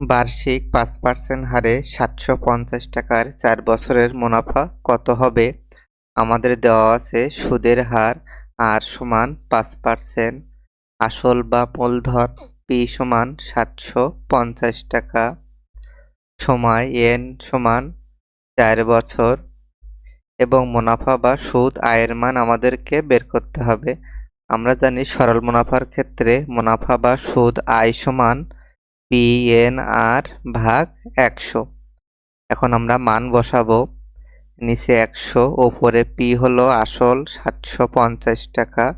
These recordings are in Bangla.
বার্ষিক পাঁচ পার্সেন্ট হারে সাতশো পঞ্চাশ টাকার চার বছরের মুনাফা কত হবে? আমাদের দেওয়া আছে সুদের হার আর সমান পাঁচ পার্সেন্ট আসল বা মূলধন পি সমান সাতশো পঞ্চাশ টাকা। সময় এন সমান চার বছর। এবং মুনাফা বা সুদ আয়ের মান আমাদেরকে বের করতে হবে। আমরা জানি সরল মুনাফার ক্ষেত্রে মুনাফা বা সুদ আয় সমান পি এন আর ভাগ একশো। এখন আমরা মান বসাবো। নিচে একশো, ওপরে পি হলো আসল, সাতশো পঞ্চাশ টাকা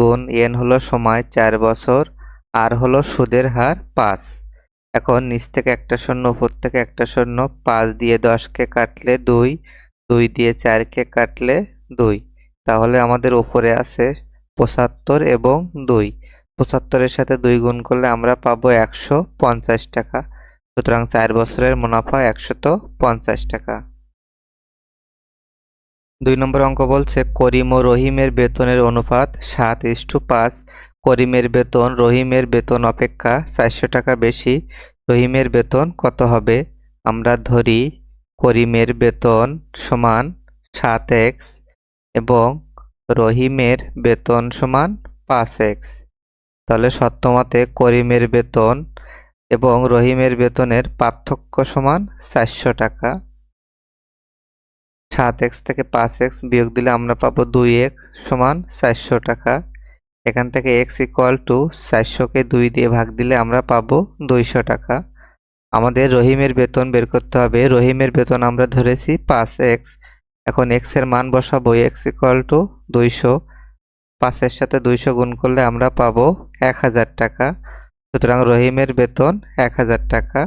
গুণ এন হলো সময়, চার বছর। আর হলো সুদের হার, পাঁচ। এখন নিচ থেকে একটা শূন্য, উপর থেকে একটা শূন্য, পাঁচ দিয়ে দশকে কাটলে দুই দুই দিয়ে চারকে কাটলে দুই। তাহলে আমাদের উপরে আছে পঁচাত্তর এবং দুই। পঁচাত্তরের সাথে দুই গুণ করলে আমরা পাবো একশো পঞ্চাশ টাকা। সুতরাং চার বছরের মুনাফা একশত পঞ্চাশ টাকা। দুই নম্বর অঙ্ক বলছে, করিম ও রহিমের বেতনের অনুপাত সাত ইস্টু পাঁচ। করিমের বেতন, রহিমের বেতন অপেক্ষা চারশো টাকা বেশি। রহিমের বেতন কত হবে? আমরা ধরি করিমের বেতন সমান সাত এক্স এবং রহিমের বেতন সমান পাঁচ এক্স। তাহলে সত্যমতে করিমের বেতন এবং রহিমের বেতনের পার্থক্য সমান চারশো টাকা। সাত এক্স থেকে পাঁচ এক্স বিয়োগ দিলে আমরা পাবো দুই এক্স সমান চারশো টাকা। এখান থেকে এক্স ইকুয়াল টু চারশোকে দুই দিয়ে ভাগ দিলে আমরা পাবো দুইশো টাকা। আমাদের রহিমের বেতন বের করতে হবে। রহিমের বেতন আমরা ধরেছি পাঁচ এক্স। এখন এক্সের মান বসাবো। এক্স ইকুয়াল টু দুইশো। পাঁচের সাথে দুইশো গুণ করলে আমরা পাবো এক হাজার টাকা। সুতরাং রহিমের বেতন এক হাজার টাকা।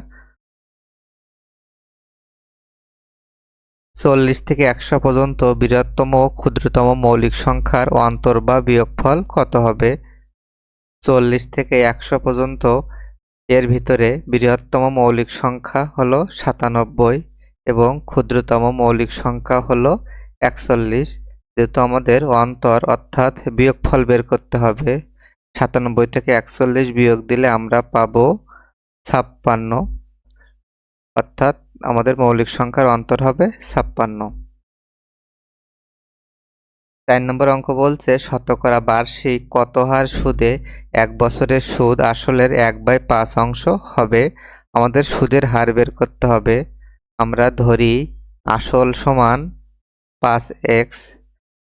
চল্লিশ থেকে একশো পর্যন্ত বৃহত্তম ও ক্ষুদ্রতম মৌলিক সংখ্যার অন্তর বা বিয়োগফল কত হবে? চল্লিশ থেকে একশো পর্যন্ত এর ভিতরে বৃহত্তম মৌলিক সংখ্যা হলো সাতানব্বই এবং ক্ষুদ্রতম মৌলিক সংখ্যা হলো একচল্লিশ। যেহেতু আমাদের অন্তর অর্থাৎ বিয়োগফল বের করতে হবে, সাতানব্বই থেকে একচল্লিশ বিয়োগ দিলে আমরা পাবো ছাপ্পান্ন। অর্থাৎ আমাদের মৌলিক সংখ্যার অন্তর হবে ছাপ্পান্ন। চার নম্বর অঙ্ক বলছে, শতকরা বার্ষিক কত হার সুদে এক বছরের সুদ আসলের এক বাই পাঁচ অংশ হবে? আমাদের সুদের হার বের করতে হবে। আমরা ধরি আসল সমান পাঁচ এক্স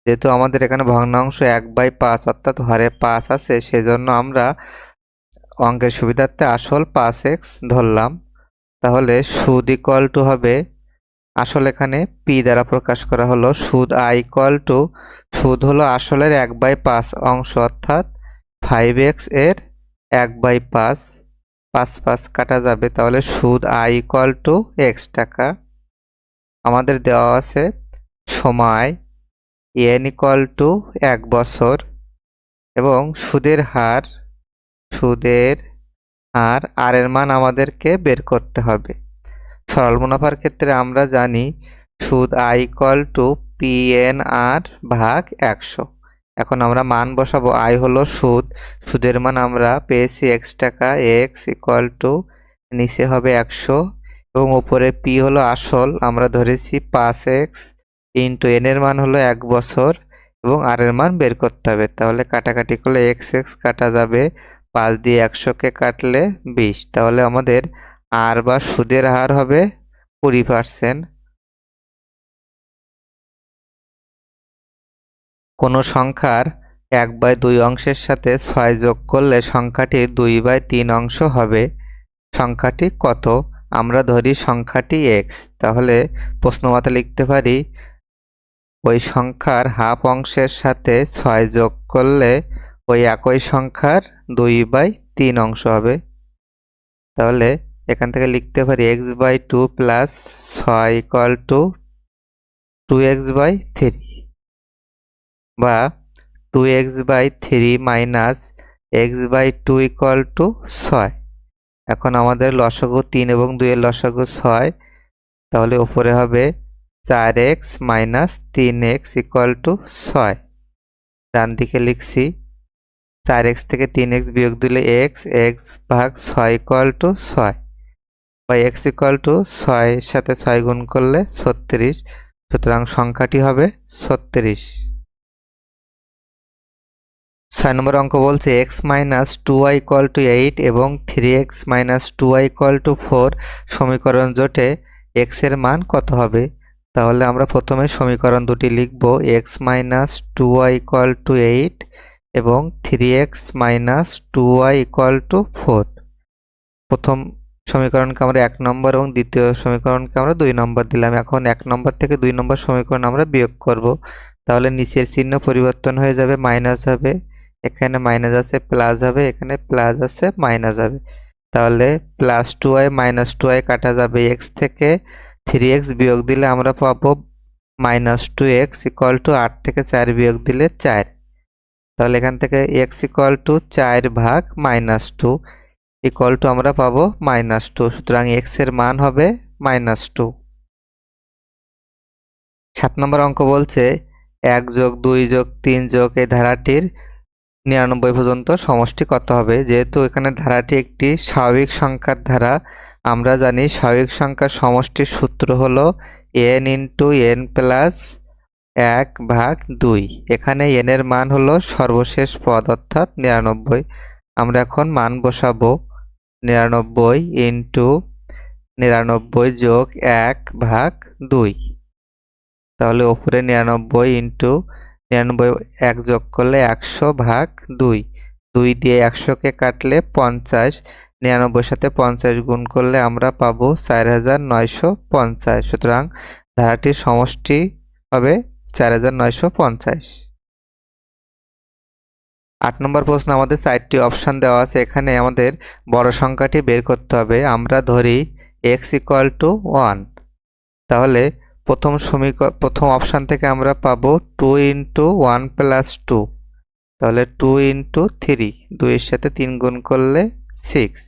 যেহেতু আমাদের এখানে ভগ্নাংশ এক বাই পাঁচ অর্থাৎ হরে পাঁচ আছে, সেজন্য আমরা অঙ্কের সুবিধার্থে আসল পাঁচ এক্স ধরলাম। তাহলে সুদ ইকুয়াল টু হবে, আসল এখানে পি দ্বারা প্রকাশ করা হলো, সুদ আই ইকুয়াল টু সুদ হলো আসলের এক বাই পাঁচ অংশ অর্থাৎ ফাইভ এক্সের এক বাই পাঁচ পাঁচ পাঁচ কাটা যাবে। তাহলে সুদ আই ইকুয়াল টু এক্স টাকা। আমাদের দেওয়া আছে সময় এন ইকুয়াল টু এক বছর এবং সুদের হার, সুদের আর আর এর মান আমাদেরকে বের করতে হবে। সরল মুনাফার ক্ষেত্রে আমরা জানি সুদ I equal to P N R ভাগ একশো। এখন আমরা মান বসাবো আই হলো সুদ, সুদের মান আমরা পেয়েছি এক্স টাকা এক্স ইকুয়াল টু নিচে হবে একশো এবং উপরে পি হলো আসল, আমরা ধরেছি পাঁচ এক্স ইন্টু এন এর মান হলো এক বছর এবং আর এর মান বের করতে হবে। তাহলে কাটাকাটি করলে এক্স এক্স কাটা যাবে, পাঁচ দিয়ে একশোকে কাটলে বিশ। তাহলে আমাদের আর বা সুদের হার হবে কুড়ি পার্সেন্ট কোনো সংখ্যার এক বাই দুই অংশের সাথে ছয় যোগ করলে সংখ্যাটি দুই বাই তিন অংশ হবে। সংখ্যাটি কত? আমরা ধরি সংখ্যাটি এক্স তাহলে প্রশ্নমাতা লিখতে পারি ওই সংখ্যার হাফ অংশের সাথে ছয় যোগ করলে ওই একই সংখ্যার দুই বাই তিন অংশ হবে। তাহলে এখান থেকে লিখতে পারি এক্স বাই টু প্লাস ছয় equal to two X by three বা two X by three minus X by two equal to ছয়। এখন আমাদের লসাগু তিন এবং দুইয়ের লসাগু ছয়, তাহলে উপরে হবে চার এক্স মাইনাস তিন এক্স ইকুয়াল টু ছয়। ডান দিকে লিখছি, চার এক্স থেকে তিন এক্স বিয়োগ দিলে এক্স এক্স ভাগ ছয় ইকুয়াল টু ছয়। বা এক্স ইকুয়াল টু ছয়ের সাথে ছয় গুণ করলে ছত্রিশ, সুতরাং সংখ্যাটি হবে ছত্রিশ। ছয় নম্বর অঙ্ক বলছে, X minus two Y equal to eight এবং three X minus two Y equal to four. সমীকরণ জোটে এক্সের মান কত হবে? তাহলে আমরা প্রথমে সমীকরণ দুটি লিখব X minus two Y equal to eight এবং three X minus two Y equal to four প্রথম সমীকরণকে আমরা এক নম্বর এবং দ্বিতীয় সমীকরণকে আমরা দুই নম্বর দিলাম। এখন এক নম্বর থেকে দুই নম্বর সমীকরণ আমরা বিয়োগ করব। তাহলে নিচের চিহ্ন পরিবর্তন হয়ে যাবে মাইনাস হবে। এখানে মাইনাস আছে প্লাস হবে। এখানে প্লাস আছে মাইনাস হবে। তাহলে plus two Y minus two Y কাটা যাবে এক্স থেকে। থ্রি এক্স বিয়োগ দিলে আমরা পাবো minus two X equal to আট থেকে চার বিয়োগ দিলে চার। তাহলে এখান থেকে এক্স ইকুয়াল টু চার ভাগ মাইনাস টু ইকুয়াল টু আমরা পাবো মাইনাস টু সুতরাং এক্সের মান হবে মাইনাস টু সাত নম্বর অঙ্ক বলছে এক যোগ দুই যোগ তিন যোগ এই ধারাটির নিরানব্বই পর্যন্ত সমষ্টি কত হবে? যেহেতু এখানে ধারাটি একটি স্বাভাবিক সংখ্যার ধারা আমরা জানি স্বাভাবিক সংখ্যার সমষ্টির সূত্র হলো এন ইন্টু এন প্লাস এক ভাগ দুই। এখানে এন এর মান হলো সর্বশেষ পদ, অর্থাৎ নিরানব্বই। আমরা এখন মান বসাবো। নিরানব্বই ইন্টু নিরানব্বই যোগ এক ভাগ দুই। তাহলে ওপরে নিরানব্বই ইন্টু নিরানব্বই এক যোগ করলে একশো ভাগ দুই। দুই দিয়ে একশোকে কাটলে পঞ্চাশ। নিরানব্বইয়ের সাথে পঞ্চাশ গুণ করলে আমরা পাবো চার হাজার নয়শো পঞ্চাশ। সুতরাং ধারাটির সমষ্টি হবে চার হাজার নয়শো পঞ্চাশ। আট নম্বর প্রশ্ন, আমাদের চারটি অপশান দেওয়া আছে। এখানে আমাদের বড় সংখ্যাটি বের করতে হবে। আমরা ধরি এক্স ইকুয়াল টু ওয়ান তাহলে প্রথম সমীকরণ প্রথম অপশান থেকে আমরা পাবো two into one plus two তাহলে টু ইন্টু থ্রি দুইয়ের সাথে তিন গুণ করলে সিক্স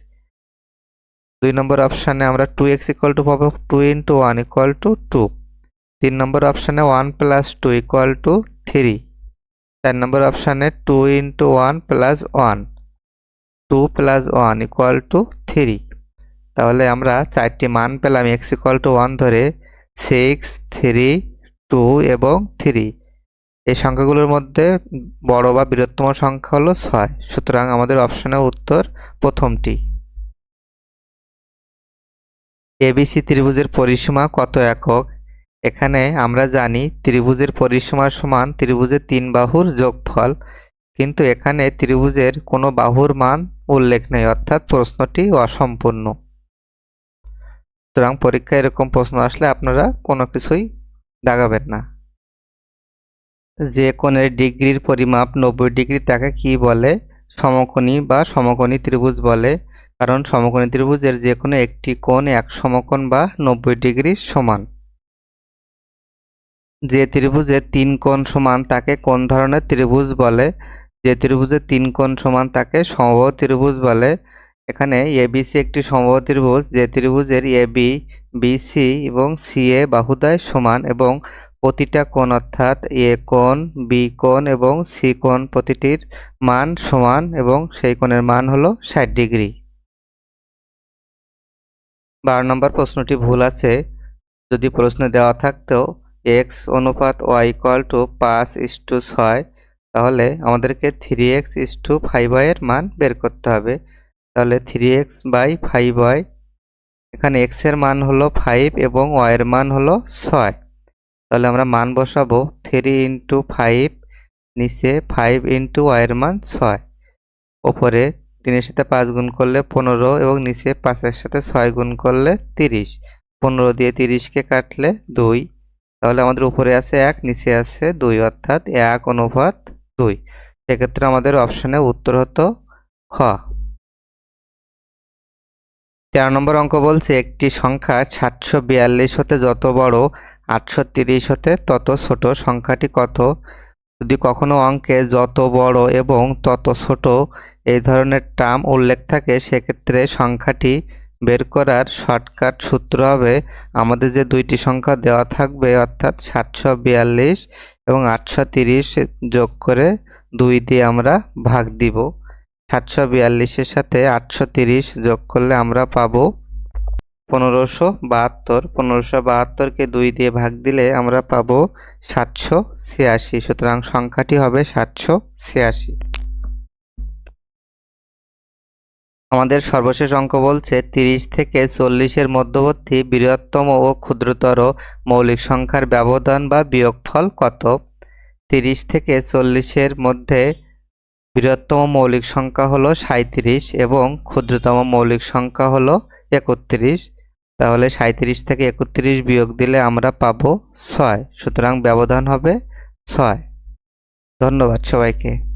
দুই নম্বর অপশানে আমরা টু এক্স ইকুয়াল টু পাবো two into one equal to two তিন নম্বর অপশানে one plus two equal to three চার নম্বর অপশানে two into one plus one two plus one equal to three তাহলে আমরা চারটি মান পেলাম এক্স ইকুয়াল টু ওয়ান ধরে সিক্স থ্রি টু এবং থ্রি এই সংখ্যাগুলোর মধ্যে বড় বা বৃহত্তম সংখ্যা হলো ছয়। সুতরাং আমাদের অপশনের উত্তর প্রথমটি। এবিসি ত্রিভুজের পরিসীমা কত একক? এখানে আমরা জানি ত্রিভুজের পরিসীমা সমান ত্রিভুজের তিন বাহুর যোগফল, কিন্তু এখানে ত্রিভুজের কোনো বাহুর মান উল্লেখ নেই, অর্থাৎ প্রশ্নটি অসম্পূর্ণ। সুতরাং পরীক্ষায় এরকম প্রশ্ন আসলে আপনারা কোনো কিছুই দাগাবেন না। যে কোণের ডিগ্রির পরিমাপ নব্বই ডিগ্রি তাকে কি বলে? সমকোণী বা সমকোণী ত্রিভুজ বলে। কারণ সমকোণী ত্রিভুজের যে কোনো একটি কোণ এক সমকোণ বা নব্বই ডিগ্রির সমান। যে ত্রিভুজের তিন কোণ সমান তাকে কোন ধরনের ত্রিভুজ বলে। যে ত্রিভুজের তিন কোণ সমান তাকে সমবাহু ত্রিভুজ বলে। এখানে এবিসি একটি সমবাহু ত্রিভুজ। যে ত্রিভুজের এবি বিসি এবং সিএ বাহুদয় সমান এবং প্রতিটা কোণ অর্থাৎ এ কোণ, বি কোণ এবং সি কোণ প্রতিটির মান সমান এবং সেই কোণের মান হলো ষাট ডিগ্রি। বারো নম্বর প্রশ্নটি ভুল আছে। যদি প্রশ্ন দেওয়া থাকতো এক্স অনুপাত ওয়াই ইকুয়াল টু পাঁচ ইস টু ছয়, তাহলে আমাদেরকে three X is two five ওয়াইয়ের মান বের করতে হবে। তাহলে three X by five Y, এখানে এক্সের মান হলো ফাইভ এবং ওয়াইয়ের মান হলো ছয়। তাহলে আমরা মান বসাবো থ্রি ইন্টু ফাইভ নিচে ফাইভ ইন্টু ওয়াইয়ের মান ছয়। ওপরে তিনের সাথে পাঁচ গুণ করলে পনেরো এবং নিচে পাঁচের সাথে ছয় গুণ করলে তিরিশ। পনেরো দিয়ে তিরিশকে কাটলে দুই। তাহলে আমাদের উপরে আছে এক, নিচে আছে দুই, অর্থাৎ এক অনুপাত দুই। সেক্ষেত্রে আমাদের অপশানে উত্তর হতো খ। তেরো নম্বর অঙ্ক বলছে, একটি সংখ্যা সাতশো বিয়াল্লিশ হতে যত বড় আটশো তিরিশ হতে তত ছোট সংখ্যাটি কত? যদি কখনো অঙ্কে যত বড় এবং তত ছোট এই ধরনের টার্ম উল্লেখ থাকে, সেক্ষেত্রে সংখ্যাটি বের করার শর্টকাট সূত্র হবে আমাদের যে দুইটি সংখ্যা দেওয়া থাকবে, অর্থাৎ সাতশো বিয়াল্লিশ এবং আটশো তিরিশ যোগ করে দুই দিয়ে আমরা ভাগ দিব। সাতশো বিয়াল্লিশের সাথে আটশো তিরিশ যোগ করলে আমরা পাবো পনেরোশো বাহাত্তর। পনেরোশো বাহাত্তরকে দুই দিয়ে ভাগ দিলে আমরা পাবো সাতশো ছিয়াশি। সুতরাং সংখ্যাটি হবে সাতশো ছিয়াশি। আমাদের সর্বশেষ অঙ্ক বলছে, তিরিশ থেকে চল্লিশের মধ্যবর্তী বৃহত্তম ও ক্ষুদ্রতর মৌলিক সংখ্যার ব্যবধান বা বিয়োগফল কত? তিরিশ থেকে চল্লিশের মধ্যে বৃহত্তম মৌলিক সংখ্যা হলো সাঁইত্রিশ এবং ক্ষুদ্রতম মৌলিক সংখ্যা হলো একত্রিশ। তাহলে সাঁত্রিশ থেকে একত্রিশ বিয়োগ দিলে আমরা পাবো ছয়, সুতরাং ব্যবধান হবে ছয়। ধন্যবাদ সবাইকে।